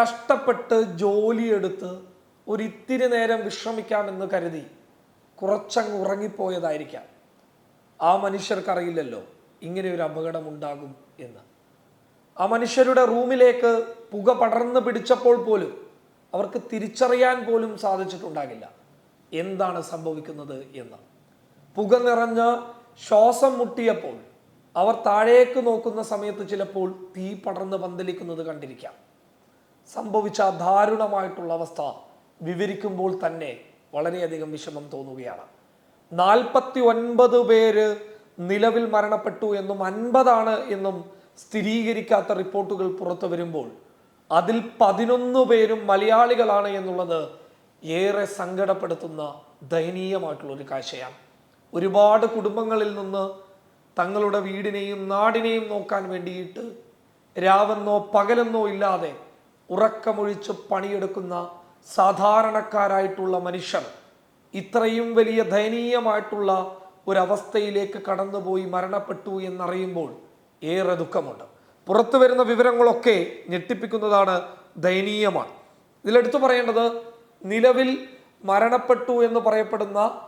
കഷ്ടപ്പെട്ട് ജോലിയെടുത്ത് ഒരിത്തിരി നേരം വിശ്രമിക്കാമെന്ന് കരുതി കുറച്ചങ്ങ് ഉറങ്ങിപ്പോയതായിരിക്കാം. ആ മനുഷ്യർക്കറിയില്ലല്ലോ ഇങ്ങനെ ഒരു അപകടം ഉണ്ടാകും എന്ന്. ആ മനുഷ്യരുടെ റൂമിലേക്ക് പുക പടർന്നു പിടിച്ചപ്പോൾ പോലും അവർക്ക് തിരിച്ചറിയാൻ പോലും സാധിച്ചിട്ടുണ്ടാകില്ല. എന്താണ് സംഭവിക്കുന്നത് എന്ന്. പുക നിറഞ്ഞ് ശ്വാസം മുട്ടിയപ്പോൾ അവർ താഴേക്ക് നോക്കുന്ന സമയത്ത് ചിലപ്പോൾ തീ പടർന്ന് പന്തലിക്കുന്നത് കണ്ടിരിക്കാം. സംഭവിച്ച ദാരുണമായിട്ടുള്ള അവസ്ഥ വിവരിക്കുമ്പോൾ തന്നെ വളരെയധികം വിഷമം തോന്നുകയാണ്. നാൽപ്പത്തി ഒൻപത് പേര് നിലവിൽ മരണപ്പെട്ടു എന്നും അൻപതാണ് എന്നും സ്ഥിരീകരിക്കാത്ത റിപ്പോർട്ടുകൾ പുറത്തു വരുമ്പോൾ അതിൽ പതിനൊന്ന് പേരും മലയാളികളാണ് എന്നുള്ളത് ഏറെ സങ്കടപ്പെടുത്തുന്ന ദയനീയമായിട്ടുള്ള ഒരു കാഴ്ചയാണ്. ഒരുപാട് കുടുംബങ്ങളിൽ നിന്ന് തങ്ങളുടെ വീടിനെയും നാടിനെയും നോക്കാൻ വേണ്ടിയിട്ട് രാവെന്നോ പകലെന്നോ ഇല്ലാതെ ഉറക്കമൊഴിച്ച് പണിയെടുക്കുന്ന സാധാരണക്കാരായിട്ടുള്ള മനുഷ്യർ ഇത്രയും വലിയ ദയനീയമായിട്ടുള്ള ഒരവസ്ഥയിലേക്ക് കടന്നുപോയി മരണപ്പെട്ടു എന്നറിയുമ്പോൾ ഏറെ ദുഃഖമുണ്ട്. പുറത്തു വരുന്ന വിവരങ്ങളൊക്കെ ഞെട്ടിപ്പിക്കുന്നതാണ് ദയനീയമാണ്. ഇതിലെടുത്തു പറയേണ്ടത് നിലവിൽ മരണപ്പെട്ടു എന്ന് പറയപ്പെടുന്ന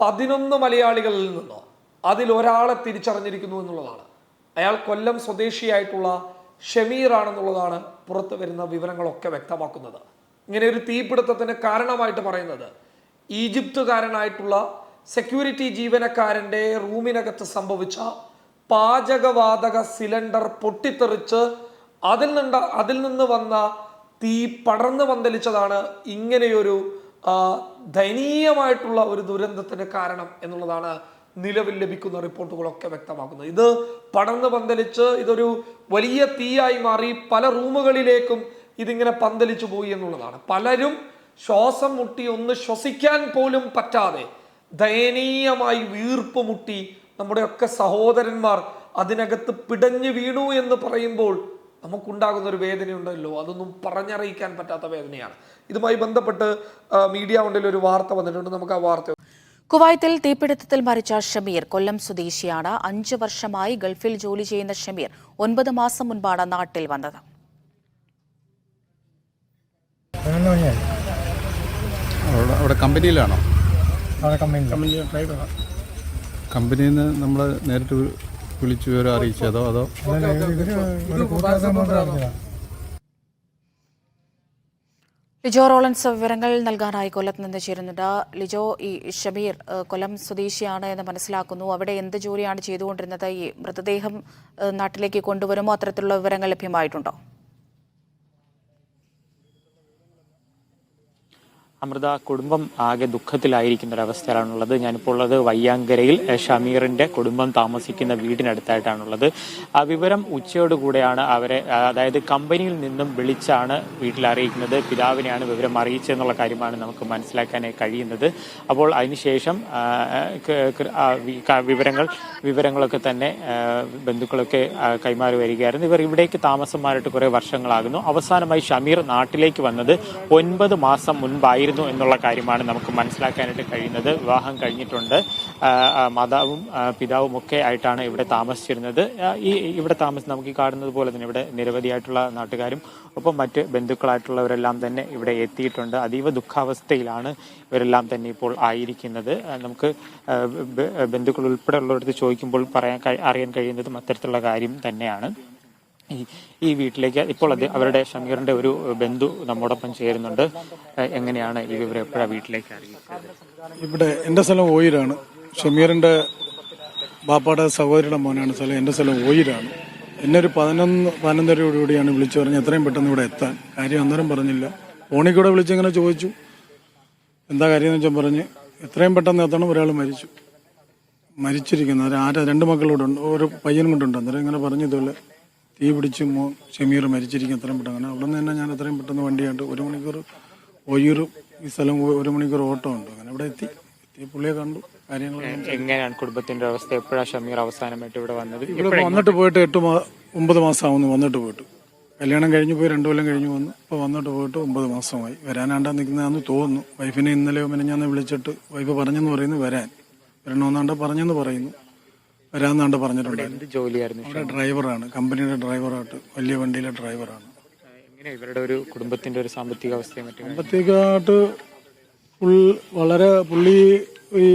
പതിനൊന്ന് മലയാളികളിൽ നിന്നോ അതിൽ ഒരാളെ തിരിച്ചറിഞ്ഞിരിക്കുന്നു എന്നുള്ളതാണ്. അയാൾ കൊല്ലം സ്വദേശിയായിട്ടുള്ള ഷമീർ ആണെന്നുള്ളതാണ് പുറത്തു വരുന്ന വിവരങ്ങളൊക്കെ വ്യക്തമാക്കുന്നത്. ഇങ്ങനെ ഒരു തീപിടുത്തത്തിന് കാരണമായിട്ട് പറയുന്നത് ഈജിപ്തുകാരനായിട്ടുള്ള സെക്യൂരിറ്റി ജീവനക്കാരന്റെ റൂമിനകത്ത് സംഭവിച്ച പാചകവാതക സിലിണ്ടർ പൊട്ടിത്തെറിച്ച് അതിൽ നിന്ന് അതിൽ നിന്ന് വന്ന തീ പടർന്നു പന്തലിച്ചതാണ് ഇങ്ങനെയൊരു ദയനീയമായിട്ടുള്ള ഒരു ദുരന്തത്തിന് കാരണം എന്നുള്ളതാണ് നിലവിൽ ലഭിക്കുന്ന റിപ്പോർട്ടുകളൊക്കെ വ്യക്തമാക്കുന്നു. ഇത് പടർന്ന് പന്തലിച്ച് ഇതൊരു വലിയ തീയായി മാറി പല റൂമുകളിലേക്കും ഇതിങ്ങനെ പന്തലിച്ചു പോയി എന്നുള്ളതാണ്. പലരും ശ്വാസം മുട്ടി ഒന്ന് ശ്വസിക്കാൻ പോലും പറ്റാതെ ദയനീയമായി വീർപ്പ് മുട്ടി നമ്മുടെയൊക്കെ സഹോദരന്മാർ അതിനകത്ത് പിടഞ്ഞു വീണു എന്ന് പറയുമ്പോൾ നമുക്കുണ്ടാകുന്ന ഒരു വേദനയുണ്ടല്ലോ. അതൊന്നും പറഞ്ഞറിയിക്കാൻ പറ്റാത്ത വേദനയാണ്. ഇതുമായി ബന്ധപ്പെട്ട് മീഡിയ കൊണ്ടിൽ ഒരു വാർത്ത വന്നിട്ടുണ്ട്. നമുക്ക് ആ വാർത്ത കുവൈത്തിൽ തീപിടുത്തത്തിൽ മരിച്ച ഷമീർ കൊല്ലം സ്വദേശിയാണ്. അഞ്ചു വർഷമായി ഗൾഫിൽ ജോലി ചെയ്യുന്ന ഷമീർ ഒൻപത് മാസം മുൻപാണ് നാട്ടിൽ വന്നത്. അവിടെ കമ്പനിയിലാണോ? കമ്പനിയിൽ കമ്പനിയിൽ നിന്ന് നമ്മൾ നേരിട്ട് വിളിച്ചു വിളിച്ച് വിവരം അറിയിച്ചതോ അതോ? ലിജോ റോളൻസ് വിവരങ്ങൾ നൽകാനായി കൊല്ലത്ത് നിന്ന് ചേരുന്നുണ്ട് ലിജോ ഈ ഷബീർ കൊല്ലം സ്വദേശിയാണ് എന്ന് മനസ്സിലാക്കുന്നു. അവിടെ എന്ത് ജോലിയാണ് ചെയ്തുകൊണ്ടിരുന്നത്? ഈ മൃതദേഹം നാട്ടിലേക്ക് കൊണ്ടുവരുമോ? അത്തരത്തിലുള്ള വിവരങ്ങൾ ലഭ്യമായിട്ടുണ്ടോ? അമൃത കുടുംബം ആകെ ദുഃഖത്തിലായിരിക്കുന്ന ഒരവസ്ഥയിലാണുള്ളത് ഞാനിപ്പോൾ ഉള്ളത് വയ്യാങ്കരയിൽ ഷമീറിന്റെ കുടുംബം താമസിക്കുന്ന വീടിനടുത്തായിട്ടാണുള്ളത്. ആ വിവരം ഉച്ചയോടുകൂടെയാണ് അവരെ അതായത് കമ്പനിയിൽ നിന്നും വിളിച്ചാണ് വീട്ടിൽ അറിയിക്കുന്നത് പിതാവിനെയാണ് വിവരം അറിയിച്ചതെന്നുള്ള കാര്യമാണ് നമുക്ക് മനസ്സിലാക്കാനായി കഴിയുന്നത്. അപ്പോൾ അതിനുശേഷം വിവരങ്ങൾ വിവരങ്ങളൊക്കെ തന്നെ ബന്ധുക്കളൊക്കെ കൈമാറി വരികയായിരുന്നു. ഇവർ ഇവിടേക്ക് താമസം മാറിയിട്ട് കുറെ വർഷങ്ങളാകുന്നു. അവസാനമായി ഷമീർ നാട്ടിലേക്ക് വന്നത് ഒൻപത് മാസം മുൻപായിരുന്നു എന്നുള്ള കാര്യമാണ് നമുക്ക് മനസ്സിലാക്കാനായിട്ട് കഴിയുന്നത്. വിവാഹം കഴിഞ്ഞിട്ടുണ്ട്. മാതാവും പിതാവും ഒക്കെ ആയിട്ടാണ് ഇവിടെ താമസിച്ചിരുന്നത്. ഈ ഇവിടെ താമസം നമുക്ക് ഈ കാണുന്നത് പോലെ തന്നെ ഇവിടെ നിരവധിയായിട്ടുള്ള നാട്ടുകാരും ഒപ്പം മറ്റ് ബന്ധുക്കളായിട്ടുള്ളവരെല്ലാം തന്നെ ഇവിടെ എത്തിയിട്ടുണ്ട്. അതീവ ദുഃഖാവസ്ഥയിലാണ് ഇവരെല്ലാം തന്നെ ഇപ്പോൾ ആയിരിക്കുന്നത്. നമുക്ക് ബന്ധുക്കൾ ഉൾപ്പെടെ ഉള്ളവരടുത്ത് ചോദിക്കുമ്പോൾ പറയാൻ അറിയാൻ കഴിയുന്നതും അത്തരത്തിലുള്ള കാര്യം തന്നെയാണ്. ഈ വീട്ടിലേക്ക് ഇപ്പോൾ അവരുടെ ഷമീറിന്റെ ഒരു ബന്ധു നമ്മോടൊപ്പം ചേരുന്നുണ്ട്. എങ്ങനെയാണ് ഈ വിവരം എപ്പോഴാണ് വീട്ടിലേക്ക് ഇവിടെ എന്റെ സ്ഥലം ഓയിലാണ്. ഷമീറിന്റെ ബാപ്പാടെ സഹോദരിയുടെ മോനാണ് സ്ഥലം എന്റെ സ്ഥലം ഓയിലാണ്. എന്നെ ഒരു പതിനൊന്ന് പതിനൊന്നരയോടുകൂടിയാണ് വിളിച്ചു പറഞ്ഞ് എത്രയും പെട്ടെന്ന് ഇവിടെ എത്താൻ. കാര്യം അന്നേരം പറഞ്ഞില്ല. ഫോണിൽ കൂടെ വിളിച്ചിങ്ങനെ ചോദിച്ചു. എന്താ കാര്യം എന്ന് വെച്ചാൽ പറഞ്ഞ് എത്രയും പെട്ടെന്ന് എത്തണം ഒരാൾ മരിച്ചു. മരിച്ചിരിക്കുന്നു. ആരാ രണ്ട് മക്കളോടുണ്ട് ഒരു പയ്യനും കൊണ്ടുണ്ട്. അന്നേരം ഇങ്ങനെ പറഞ്ഞു ഇതുപോലെ തീ പിടിച്ച് ഷമീർ മരിച്ചിരിക്കും എത്രയും പെട്ടെന്ന് അങ്ങനെ അവിടെ നിന്ന് തന്നെ ഞാൻ എത്രയും പെട്ടെന്ന് വണ്ടിയായിട്ട് ഒരു മണിക്കൂർ ഒയ്യൂർ ഈ സ്ഥലം ഒരു മണിക്കൂർ ഓട്ടോ ഉണ്ട്. അങ്ങനെ ഇവിടെ എത്തി. എത്തി പുള്ളിയെ കണ്ടു. കാര്യങ്ങൾ എങ്ങനെയാണ് കുടുംബത്തിന്റെ അവസ്ഥ? എപ്പോഴാണ് ഷമീർ അവസാനമായിട്ട് ഇവിടെ വന്നത്? ഇവിടെ ഇപ്പൊ വന്നിട്ട് പോയിട്ട് എട്ട് മാ ഒമ്പത് മാസം ആവുന്നു വന്നിട്ട് പോയിട്ട്. കല്യാണം കഴിഞ്ഞ് പോയി രണ്ടു കൊല്ലം കഴിഞ്ഞ് വന്നു. ഇപ്പോൾ വന്നിട്ട് പോയിട്ട് ഒമ്പത് മാസമായി. വരാനാണ്ടാ നിൽക്കുന്നതെന്ന് തോന്നുന്നു. വൈഫിനെ ഇന്നലെ മിനഞ്ഞാന്ന് വിളിച്ചിട്ട് വൈഫ് പറഞ്ഞെന്ന് പറയുന്നു വരാൻ. വരണമെന്നാണ്ട് പറഞ്ഞെന്ന് പറയുന്നു. വരാന്നാണ്ട് പറഞ്ഞിട്ടുണ്ട്. ജോലിയായിരുന്നു ഡ്രൈവറാണ്. കമ്പനിയുടെ ഡ്രൈവറായിട്ട് വലിയ വണ്ടിയിലെ ഡ്രൈവറാണ്. ഇവരുടെ ഒരു കുടുംബത്തിന്റെ ഒരു സാമ്പത്തിക അവസ്ഥയും സാമ്പത്തികമായിട്ട് ഫുൾ വളരെ പുള്ളി ഈ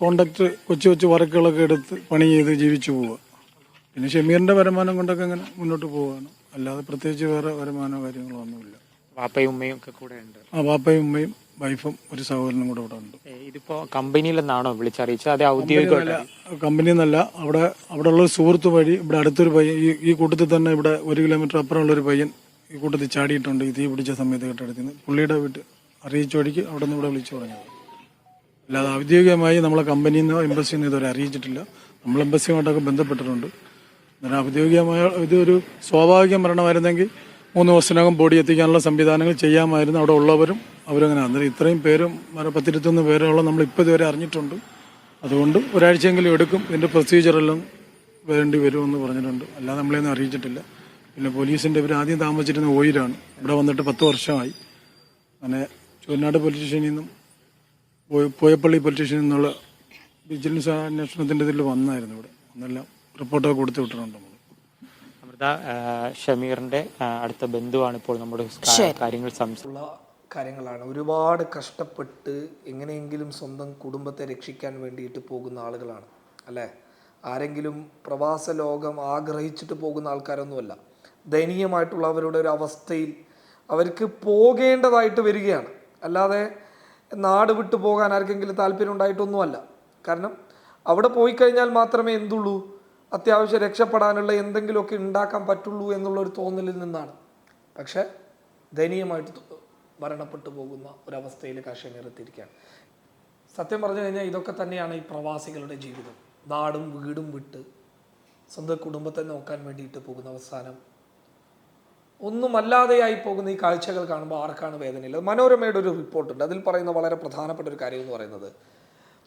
കോണ്ടാക്ട് കൊച്ചു കൊച്ചു വർക്കുകളൊക്കെ എടുത്ത് പണി ചെയ്ത് ജീവിച്ചു പോവുക. പിന്നെ ഷമീറിന്റെ വരുമാനം കൊണ്ടൊക്കെ അങ്ങനെ മുന്നോട്ട് പോവുകയാണ്. അല്ലാതെ പ്രത്യേകിച്ച് വേറെ വരുമാനമോ കാര്യങ്ങളോ ഒന്നുമില്ല. വാപ്പയും ഉമ്മയും ഒക്കെ കൂടെ ഉണ്ട്. ആ പാപ്പയും ഉമ്മയും വൈഫും ഒരു സഹോദരനും കൂടെ ഇവിടെ ഉണ്ട്. ഇതിപ്പോ കമ്പനിയിൽ നിന്നാണോ വിളിച്ചറിയിച്ചത്? അതെ ഔദ്യോഗികമായിട്ട് കമ്പനി എന്നല്ല അവിടെ അവിടെ ഉള്ള ഒരു സുഹൃത്ത് വഴി ഇവിടെ അടുത്തൊരു പയ്യൻ ഈ ഈ കൂട്ടത്തിൽ തന്നെ ഇവിടെ ഒരു കിലോമീറ്റർ അപ്പുറമുള്ള ഒരു പയ്യൻ ഈ കൂട്ടത്തിൽ ചാടിയിട്ടുണ്ട്. ഈ തീ പിടിച്ച സമയത്ത് കെട്ടിടത്തിന് പുള്ളിയുടെ വീട്ട് അറിയിച്ച വഴിക്ക് അവിടെ നിന്ന് ഇവിടെ വിളിച്ചു പറഞ്ഞത്. അല്ലാതെ ഔദ്യോഗികമായി നമ്മളെ കമ്പനിയിൽ നിന്നോ എംബസിയിൽ നിന്നോ ഇതുവരെ അറിയിച്ചിട്ടില്ല. നമ്മൾ എംബസിയുമായിട്ടൊക്കെ ബന്ധപ്പെട്ടിട്ടുണ്ട്. ഔദ്യോഗികമായ ഇതൊരു സ്വാഭാവിക മരണമായിരുന്നെങ്കിൽ മൂന്ന് ദിവസത്തിനകം ബോഡി എത്തിക്കാനുള്ള സംവിധാനങ്ങൾ ചെയ്യാമായിരുന്നു അവിടെ ഉള്ളവരും. അവരങ്ങനെ അന്നേരം ഇത്രയും പേരും വരെ പത്തിരുത്തൊന്ന് പേരോളം നമ്മൾ ഇപ്പോൾ ഇതുവരെ അറിഞ്ഞിട്ടുണ്ട്. അതുകൊണ്ട് ഒരാഴ്ചയെങ്കിലും എടുക്കും. ഇതിന്റെ പ്രൊസീജിയറെല്ലാം വേണ്ടി വരുമെന്ന് പറഞ്ഞിട്ടുണ്ട്. അല്ലാതെ നമ്മളെയൊന്നും അറിയിച്ചിട്ടില്ല. പിന്നെ പോലീസിന്റെ ഇവർ ആദ്യം താമസിച്ചിരുന്ന ഓയിലാണ്. ഇവിടെ വന്നിട്ട് പത്ത് വർഷമായി. അങ്ങനെ ചുവനാട് പോലീസ് സ്റ്റേഷനിൽ നിന്നും പോയ- പോയപ്പള്ളി പോലീസ് സ്റ്റേഷനിൽ നിന്നുള്ള വിജിലൻസ് അന്വേഷണത്തിന്റെ ഇതിൽ വന്നായിരുന്നു ഇവിടെ. അന്നെല്ലാം റിപ്പോർട്ടൊക്കെ കൊടുത്തു വിട്ടിട്ടുണ്ട്. ആ, ഷമീറിന്റെ അടുത്ത ബന്ധുവാണ് ഇപ്പോൾ നമ്മുടെ കാര്യങ്ങൾ സംസാരിച്ചത് കാര്യങ്ങളാണ്. ഒരുപാട് കഷ്ടപ്പെട്ട് എങ്ങനെയെങ്കിലും സ്വന്തം കുടുംബത്തെ രക്ഷിക്കാൻ വേണ്ടിയിട്ട് പോകുന്ന ആളുകളാണ് അല്ലേ? ആരെങ്കിലും പ്രവാസ ലോകം ആഗ്രഹിച്ചിട്ട് പോകുന്ന ആൾക്കാരൊന്നുമല്ല. ദയനീയമായിട്ടുള്ള അവരുടെ ഒരു അവസ്ഥയിൽ അവർക്ക് പോകേണ്ടതായിട്ട് വരികയാണ്. അല്ലാതെ നാട് വിട്ടു പോകാൻ ആർക്കെങ്കിലും താല്പര്യം ഉണ്ടായിട്ടൊന്നുമല്ല. കാരണം അവിടെ പോയി കഴിഞ്ഞാൽ മാത്രമേ എന്തുള്ളൂ? അത്യാവശ്യം രക്ഷപ്പെടാനുള്ള എന്തെങ്കിലുമൊക്കെ ഉണ്ടാക്കാൻ പറ്റുള്ളൂ എന്നുള്ള ഒരു തോന്നലിൽ നിന്നാണ്. പക്ഷേ ദയനീയമായിട്ട് മരണപ്പെട്ടു പോകുന്ന ഒരവസ്ഥയിൽ കാശ്മീർ എത്തിയിരിക്കുകയാണ് സത്യം പറഞ്ഞു കഴിഞ്ഞാൽ ഇതൊക്കെ തന്നെയാണ് ഈ പ്രവാസികളുടെ ജീവിതം. നാടും വീടും വിട്ട് സ്വന്തം കുടുംബത്തെ നോക്കാൻ വേണ്ടിയിട്ട് പോകുന്ന അവസാനം ഒന്നുമല്ലാതെയായി പോകുന്ന ഈ കാഴ്ചകൾ കാണുമ്പോൾ ആർക്കാണ് വേദനയില്ല? മനോരമയുടെ ഒരു റിപ്പോർട്ടുണ്ട്. അതിൽ പറയുന്ന വളരെ പ്രധാനപ്പെട്ട ഒരു കാര്യം എന്ന് പറയുന്നത്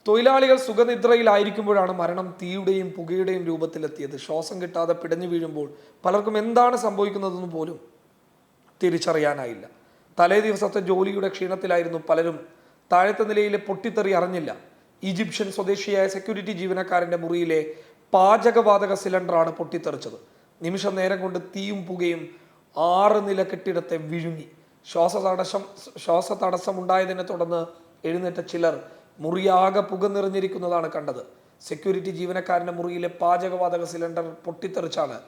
തൊഴിലാളികൾ സുഖനിദ്രയിലായിരിക്കുമ്പോഴാണ് മരണം തീയുടെയും പുകയുടെയും രൂപത്തിലെത്തിയത്. ശ്വാസം കിട്ടാതെ പിടഞ്ഞു വീഴുമ്പോൾ പലർക്കും എന്താണ് സംഭവിക്കുന്നതെന്ന് പോലും തിരിച്ചറിയാനായില്ല. തലേ ദിവസത്തെ ജോലിയുടെ ക്ഷീണത്തിലായിരുന്നു പലരും താഴത്തെ നിലയിലെ പൊട്ടിത്തെറി അറിഞ്ഞില്ല. ഈജിപ്ഷ്യൻ സ്വദേശിയായ സെക്യൂരിറ്റി ജീവനക്കാരന്റെ മുറിയിലെ പാചകവാതക സിലിണ്ടറാണ് പൊട്ടിത്തെറിച്ചത്. നിമിഷ നേരം കൊണ്ട് തീയും പുകയും ആറ് നില കെട്ടിടത്തെ വിഴുങ്ങി. ശ്വാസ തടസ്സം ശ്വാസ ഉണ്ടായതിനെ തുടർന്ന് എഴുന്നേറ്റ ചിലർ മുറിയാകെ പുക നിറഞ്ഞിരിക്കുന്നതാണ് കണ്ടത്. സെക്യൂരിറ്റി ജീവനക്കാരന്റെ മുറിയിലെ പാചകവാതക സിലിണ്ടർ പൊട്ടിത്തെറിച്ചാണ്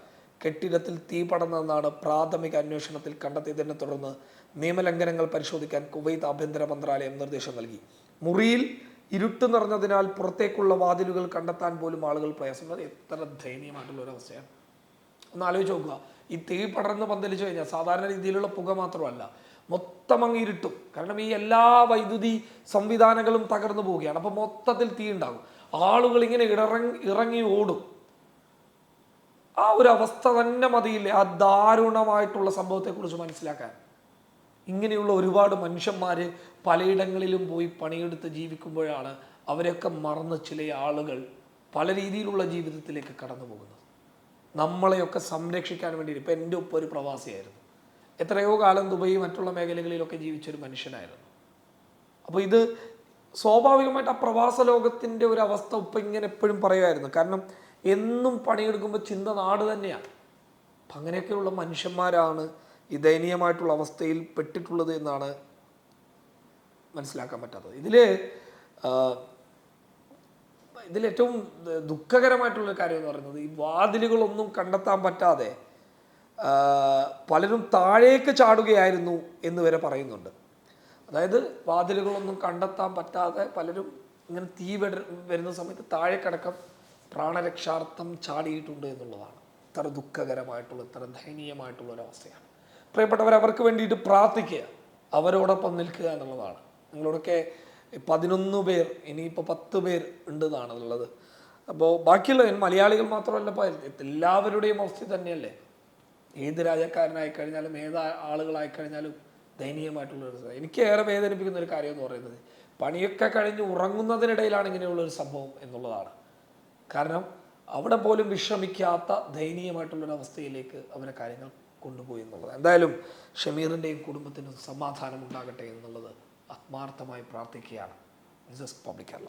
കെട്ടിടത്തിൽ തീ പടർന്നതെന്നാണ് പ്രാഥമിക അന്വേഷണത്തിൽ കണ്ടെത്തിയതിനെ തുടർന്ന് നിയമലംഘനങ്ങൾ പരിശോധിക്കാൻ കുവൈത്ത് ആഭ്യന്തര മന്ത്രാലയം നിർദ്ദേശം നൽകി. മുറിയിൽ ഇരുട്ട് നിറഞ്ഞതിനാൽ പുറത്തേക്കുള്ള വാതിലുകൾ കണ്ടെത്താൻ പോലും ആളുകൾ പ്രയാസം അത് എത്ര ദയനീയമായിട്ടുള്ള ഒരു അവസ്ഥയാണ്. ഒന്ന് ആലോചിച്ച് നോക്കുക. ഈ തീ പടർന്ന് പന്തലിച്ചു കഴിഞ്ഞാൽ സാധാരണ രീതിയിലുള്ള പുക മാത്രമല്ല മൊത്തം അങ്ങ് ഇരുട്ടും കാരണം ഈ എല്ലാ വൈദ്യുതി സംവിധാനങ്ങളും തകർന്നു പോവുകയാണ്. അപ്പോൾ മൊത്തത്തിൽ തീ ഉണ്ടാകും. ആളുകൾ ഇങ്ങനെ ഇറങ്ങി ഇറങ്ങി ഓടും. ആ ഒരു അവസ്ഥ തന്നെ മതിയില്ലേ? ആ ദാരുണമായിട്ടുള്ള സംഭവത്തെക്കുറിച്ച് മനസ്സിലാക്കാൻ. ഇങ്ങനെയുള്ള ഒരുപാട് മനുഷ്യന്മാർ പലയിടങ്ങളിലും പോയി പണിയെടുത്ത് ജീവിക്കുമ്പോഴാണ് അവരെയൊക്കെ മറന്ന് ചില ആളുകൾ പല രീതിയിലുള്ള ജീവിതത്തിലേക്ക് കടന്നു പോകുന്നത് നമ്മളെയൊക്കെ സംരക്ഷിക്കാൻ വേണ്ടി ഇപ്പം എന്റെ ഒപ്പം ഒരു പ്രവാസിയായിരുന്നു. എത്രയോ കാലം ദുബൈ മറ്റുള്ള മേഖലകളിലൊക്കെ ജീവിച്ചൊരു മനുഷ്യനായിരുന്നു. അപ്പോൾ ഇത് സ്വാഭാവികമായിട്ട് ആ പ്രവാസ ലോകത്തിന്റെ ഒരു അവസ്ഥ ഉപ്പ ഇങ്ങനെ എപ്പോഴും പറയുമായിരുന്നു. കാരണം എന്നും പണിയെടുക്കുമ്പോൾ ചിന്ത നാട് തന്നെയാണ്. അപ്പം അങ്ങനെയൊക്കെയുള്ള മനുഷ്യന്മാരാണ് ഈ ദയനീയമായിട്ടുള്ള അവസ്ഥയിൽ പെട്ടിട്ടുള്ളത് എന്നാണ് മനസ്സിലാക്കാൻ പറ്റാത്തത്. ഇതിൽ ഇതിലേറ്റവും ദുഃഖകരമായിട്ടുള്ള കാര്യം എന്ന് പറയുന്നത് ഈ വാതിലുകളൊന്നും കണ്ടെത്താൻ പറ്റാതെ പലരും താഴേക്ക് ചാടുകയായിരുന്നു എന്ന് വരെ പറയുന്നുണ്ട്. അതായത് വാതിലുകളൊന്നും കണ്ടെത്താൻ പറ്റാതെ പലരും ഇങ്ങനെ തീ വരുന്ന സമയത്ത് താഴേക്കടക്കം പ്രാണരക്ഷാർത്ഥം ചാടിയിട്ടുണ്ട് എന്നുള്ളതാണ്. ഇത്ര ദുഃഖകരമായിട്ടുള്ള ഇത്ര ദയനീയമായിട്ടുള്ള ഒരവസ്ഥയാണ് പ്രിയപ്പെട്ടവർ അവർക്ക് വേണ്ടിയിട്ട് പ്രാർത്ഥിക്കുക. അവരോടൊപ്പം നിൽക്കുക എന്നുള്ളതാണ്. നിങ്ങളോടൊക്കെ പതിനൊന്ന് പേർ ഇനിയിപ്പോൾ പത്ത് പേർ ഉണ്ടെന്നാണ് ഉള്ളത്. അപ്പോൾ ബാക്കിയുള്ള മലയാളികൾ മാത്രമല്ല എല്ലാവരുടെയും അവസ്ഥ തന്നെയല്ലേ? ഏത് രാജക്കാരനായി കഴിഞ്ഞാലും ഏത് ആളുകളായി കഴിഞ്ഞാലും ദയനീയമായിട്ടുള്ള ഒരു. എനിക്ക് ഏറെ വേദനിപ്പിക്കുന്ന ഒരു കാര്യം എന്ന് പറയുന്നത് പണിയൊക്കെ കഴിഞ്ഞ് ഉറങ്ങുന്നതിനിടയിലാണ് ഇങ്ങനെയുള്ള ഒരു സംഭവം എന്നുള്ളതാണ്. കാരണം അവിടെ പോലും വിശ്രമിക്കാത്ത ദയനീയമായിട്ടുള്ളൊരു അവസ്ഥയിലേക്ക് അവരെ കാര്യങ്ങൾ കൊണ്ടുപോയി എന്നുള്ളത്. എന്തായാലും ഷമീറിന്റെയും കുടുംബത്തിനും സമാധാനം ഉണ്ടാകട്ടെ എന്നുള്ളത് ആത്മാർത്ഥമായി പ്രാർത്ഥിക്കുകയാണ്. പബ്ലിക് കേരള